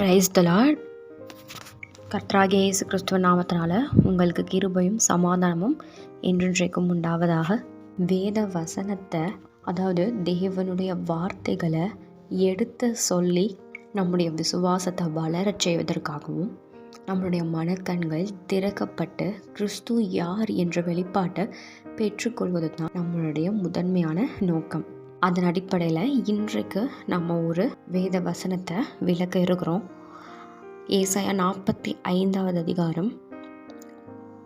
Price தலாட் Lord கர்த்தராகிய இயேசு கிறிஸ்துவ நாமத்தினால உங்களுக்கு கிருபையும் சமாதானமும் என்றென்றைக்கும் உண்டாவதாக. வேத வசனத்தை அதாவது தேவனுடைய வார்த்தைகளை எடுத்து சொல்லி நம்முடைய விசுவாசத்தை வளரச் செய்வதற்காகவும் நம்மளுடைய மனக்கண்கள் திறக்கப்பட்டு கிறிஸ்து யார் என்ற வெளிப்பாட்டை பெற்றுக்கொள்வது தான் நம்மளுடைய முதன்மையான நோக்கம். அதன் அடிப்படையில் இன்றைக்கு நம்ம ஒரு வேத வசனத்தை விளக்க இருக்கிறோம். ஏசாயா நாற்பத்தி ஐந்தாவது அதிகாரம்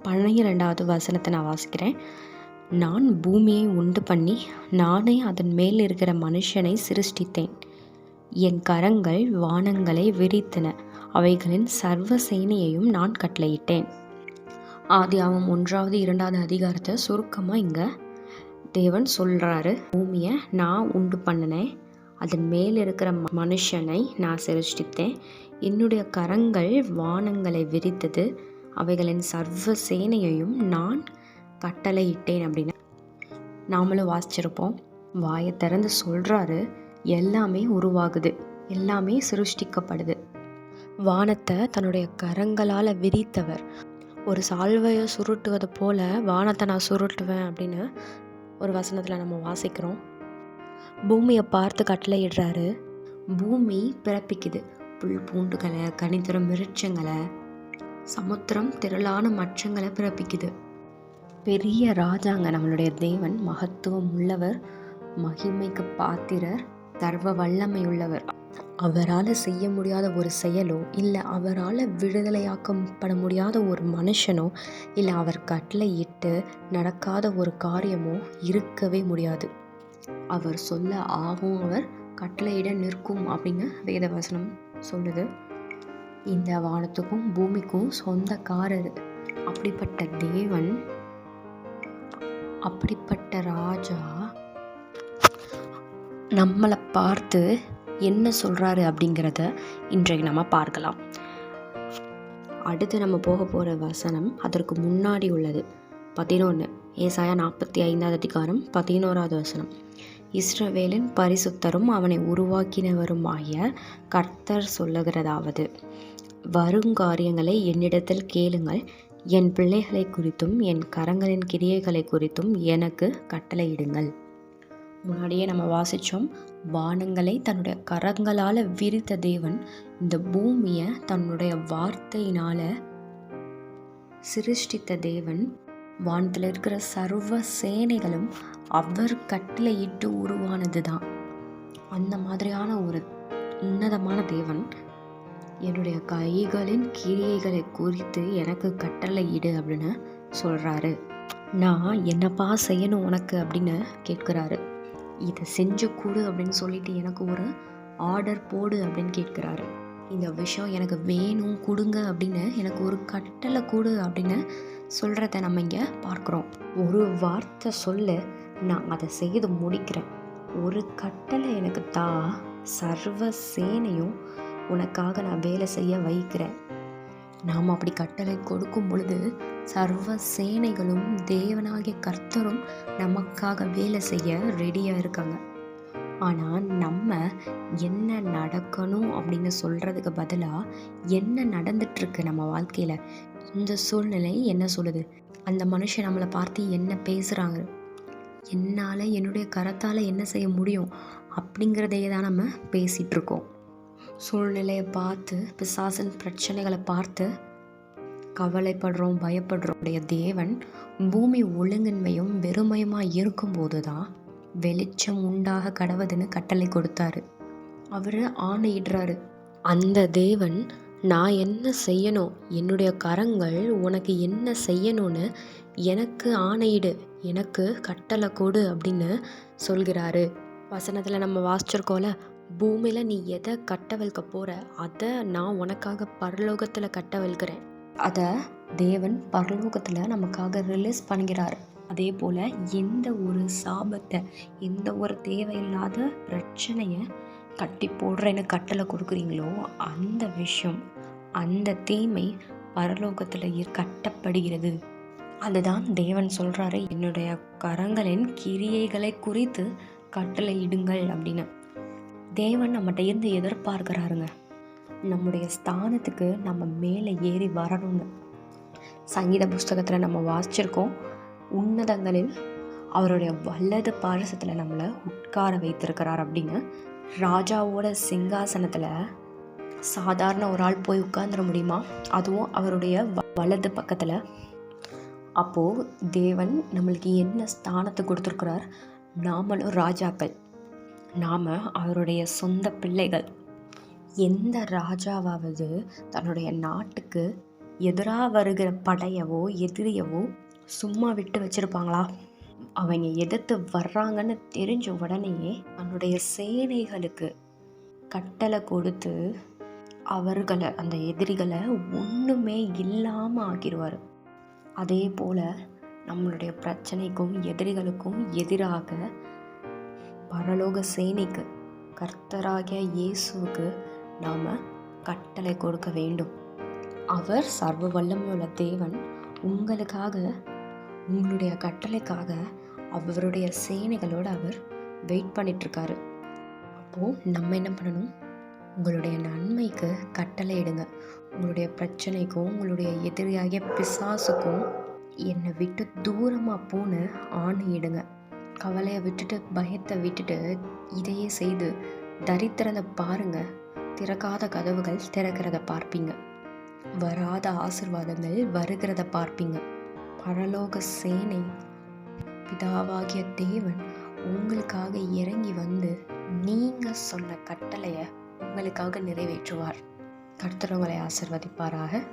பன்னிரெண்டாவது வசனத்தை நான் வாசிக்கிறேன். நான் பூமியை உண்டு பண்ணி நானே அதன் மேல் இருக்கிற மனுஷனை சிருஷ்டித்தேன். என் கரங்கள் வானங்களை விரித்தன அவைகளின் சர்வ சேனையையும் நான் கட்டளையிட்டேன். ஆதி ஆவம் ஒன்றாவது இரண்டாவது அதிகாரத்தை சுருக்கமாக இங்கே தேவன் சொல்கிறாரு பூமியை நான் உண்டு பண்ணினேன். அதன் மேல் இருக்கிற மனுஷனை நான் சிருஷ்டித்தேன். என்னுடைய கரங்கள் வானங்களை விரித்தது. அவைகளின் சர்வ சேனையையும் நான் கட்டளையிட்டேன் அப்படின்னு நாமளும் வாசிச்சிருப்போம். வாயை திறந்து சொல்கிறாரு எல்லாமே உருவாகுது. எல்லாமே சிருஷ்டிக்கப்படுது. வானத்தை தன்னுடைய கரங்களால் விரித்தவர். ஒரு சால்வையை சுருட்டுவது போல வானத்தை நான் சுருட்டுவேன் அப்படின்னு ஒரு வசனத்தில் நம்ம வாசிக்கிறோம். பூமியை பார்த்து கட்டளையிடுறாரு. பூமி பிறப்பிக்குது. புல் பூண்டுகளை கனிதரும் விருட்சங்களை சமுத்திரம் திரளான மச்சங்களை பிறப்பிக்குது. பெரிய ராஜாங்க நம்மளுடைய தேவன் மகத்துவம் உள்ளவர் மகிமைக்கு பாத்திரர் சர்வ வல்லமை உள்ளவர். அவரால் செய்ய முடியாத ஒரு செயலோ இல்லை அவரால் விடுதலையாக்கப்பட முடியாத ஒரு மனுஷனோ இல்லை அவர் கட்டளையிட்டு நடக்காத ஒரு காரியமோ இருக்கவே முடியாது. அவர் சொல்ல ஆகும் அவர் கட்டளையிட நிற்கும் அப்படின்னு வேதவசனம் சொல்லுது. இந்த வானத்துக்கும் பூமிக்கும் சொந்தக்காரர். அப்படிப்பட்ட தேவன் அப்படிப்பட்ட ராஜா நம்மளை பார்த்து என்ன சொல்கிறாரு அப்படிங்கிறத இன்றைக்கு நம்ம பார்க்கலாம். அடுத்து நம்ம போக போகிற வசனம் அதற்கு முன்னாடி உள்ளது. பதினொன்று ஏசாயா நாற்பத்தி ஐந்தாவது அதிகாரம் பதினோராவது வசனம். இஸ்ரவேலின் பரிசுத்தரும் அவனை உருவாக்கினவருமாகிய கர்த்தர் சொல்லுகிறதாவது வருங்காரியங்களை என்னிடத்தில் கேளுங்கள். என் பிள்ளைகளை குறித்தும் என் கரங்களின் கிரியைகளை குறித்தும் எனக்கு கட்டளையிடுங்கள். முன்னாடியே நம்ம வாசித்தோம் வானங்களை தன்னுடைய கரங்களால் விரித்த தேவன் இந்த பூமியை தன்னுடைய வார்த்தையினால் சிருஷ்டித்த தேவன். வானத்தில் இருக்கிற சர்வ சேனைகளும் அவர் கட்டளையிட்டு உருவானது தான் அந்த மாதிரியான ஒரு உன்னதமான தேவன். என்னுடைய கைகளின் கிரியைகளை குறித்து எனக்கு கட்டளையிடு அப்படின்னு சொல்கிறாரு நான் என்னப்பா செய்யணும் உனக்கு? அப்படின்னு கேட்குறாரு. இதை செஞ்சு கொடு அப்படின்னு சொல்லிட்டு எனக்கு ஒரு ஆர்டர் போடு அப்படின்னு கேட்குறாரு. இந்த விஷயம் எனக்கு வேணும் கொடுங்க அப்படின்னு எனக்கு ஒரு கட்டளை கொடு அப்படின்னு சொல்கிறத நம்ம இங்கே பார்க்குறோம். ஒரு வார்த்தை சொல்ல நான் அதை செய்து முடிக்கிறேன். ஒரு கட்டளை எனக்கு தா சர்வ சேனையும் உனக்காக நான் வேலை செய்ய வைக்கிறேன். நாம் அப்படி கட்டளை கொடுக்கும் பொழுது சர்வ சேனைகளும் தேவனாகிய கர்த்தரும் நமக்காக வேலை செய்ய ரெடியாக இருக்காங்க. ஆனால் நம்ம என்ன நடக்கணும் அப்படின்னு சொல்கிறதுக்கு பதிலாக என்ன நடந்துட்டுருக்கு நம்ம வாழ்க்கையில்? இந்த சூழ்நிலை என்ன சொல்லுது? அந்த மனுஷன் நம்மளை பார்த்து என்ன பேசுகிறாங்க என்னால் என்னுடைய கரத்தால் என்ன செய்ய முடியும்? அப்படிங்கிறதையே தான் நம்ம பேசிகிட்ருக்கோம் சூழ்நிலையை பார்த்து பிசாசன் பிரச்சனைகளை பார்த்து கவலைப்படுறோம் பயப்படுறோம். உடைய தேவன் பூமி ஒழுங்கின்மையும் வெறுமையுமாக இருக்கும்போது தான் வெளிச்சம் உண்டாக கடவுதுன்னு கட்டளை கொடுத்தாரு. அவர் ஆணையிடுறாரு அந்த தேவன் நான் என்ன செய்யணும்? என்னுடைய கரங்கள் உனக்கு என்ன செய்யணும்னு எனக்கு ஆணையிடு எனக்கு கட்டளை கொடு அப்படின்னு சொல்கிறாரு. வசனத்தில் நம்ம வாசிச்சிருக்கோம்ல பூமியில் நீ எதை கட்டவிழ்க்க போகிற அதை நான் உனக்காக பரலோகத்தில் கட்டவிழ்க்கிறேன் அதை தேவன் பரலோகத்தில் நமக்காக ரிலீஸ் பண்ணுகிறார். அதே போல் எந்த ஒரு சாபத்தை எந்த ஒரு தேவையில்லாத பிரச்சனையை கட்டி போடுறேன்னு கட்டளை கொடுக்குறீங்களோ அந்த விஷயம் அந்த தீமை பரலோகத்தில் கட்டப்படுகிறது. அதுதான் தேவன் சொல்கிறாரு என்னுடைய கரங்களின் கிரியைகளை குறித்து கட்டளையிடுங்கள் அப்படின்னு. தேவன் நம்மகிட்ட இருந்து எதிர்பார்க்குறாருங்க. நம்முடைய ஸ்தானத்துக்கு நம்ம மேலே ஏறி வரணும்னு. சங்கீத புஸ்தகத்தில் நம்ம வாசிச்சிருக்கோம். உன்னதங்களில் அவருடைய வல்லது பாரசத்தில் நம்மளை உட்கார வைத்திருக்கிறார் அப்படின்னு. ராஜாவோட சிங்காசனத்தில் சாதாரண ஒரு ஆள் போய் உட்கார்ந்துட முடியுமா? அதுவும் அவருடைய வலது பக்கத்தில். அப்போது தேவன் நம்மளுக்கு என்ன ஸ்தானத்தை கொடுத்துருக்கிறார்? நாமளும் ராஜாக்கள். நாம் அவருடைய சொந்த பிள்ளைகள். எந்த ராஜாவாவது தன்னுடைய நாட்டுக்கு எதிராக வருகிற படையவோ எதிரியவோ சும்மா விட்டு வச்சுருப்பாங்களா? அவங்க எதிர்த்து வர்றாங்கன்னு தெரிஞ்ச உடனேயே தன்னுடைய சேனைகளுக்கு கட்டளை கொடுத்து அவர்களை அந்த எதிரிகளை ஒன்றுமே இல்லாமல் ஆக்கிடுவார் அதே போல் நம்மளுடைய பிரச்சனைக்கும் எதிரிகளுக்கும் எதிராக பரலோக சேனைக்கு கர்த்தராகிய இயேசுவுக்கு நாம் கட்டளை கொடுக்க வேண்டும். அவர் சர்வ வல்லமையுள்ள தேவன் உங்களுக்காக உங்களுடைய கட்டளைக்காக அவருடைய சேனைகளோடு அவர் வெயிட் பண்ணிகிட்ருக்காரு அப்போது நம்ம என்ன பண்ணணும்? உங்களுடைய நன்மைக்கு கட்டளை இடுங்க. உங்களுடைய பிரச்சனைக்கும் உங்களுடைய எதிரியாகிய பிசாசுக்கும் என்னை விட்டு தூரமாக போன்னு ஆணையிடுங்க. கவலையை விட்டுட்டு பயத்தை விட்டுட்டு இதையே செய்து தரித்திரத பாருங்க. திறக்காத கதவுகள் திறக்கிறத பார்ப்பீங்க. வராத ஆசிர்வாதங்கள் வருகிறத பார்ப்பீங்க. பரலோக சேனை பிதாவாகிய தேவன் உங்களுக்காக இறங்கி வந்து நீங்கள் சொன்ன கட்டளையை உங்களுக்காக நிறைவேற்றுவார். கர்த்தரவங்களை ஆசிர்வதிப்பாராக.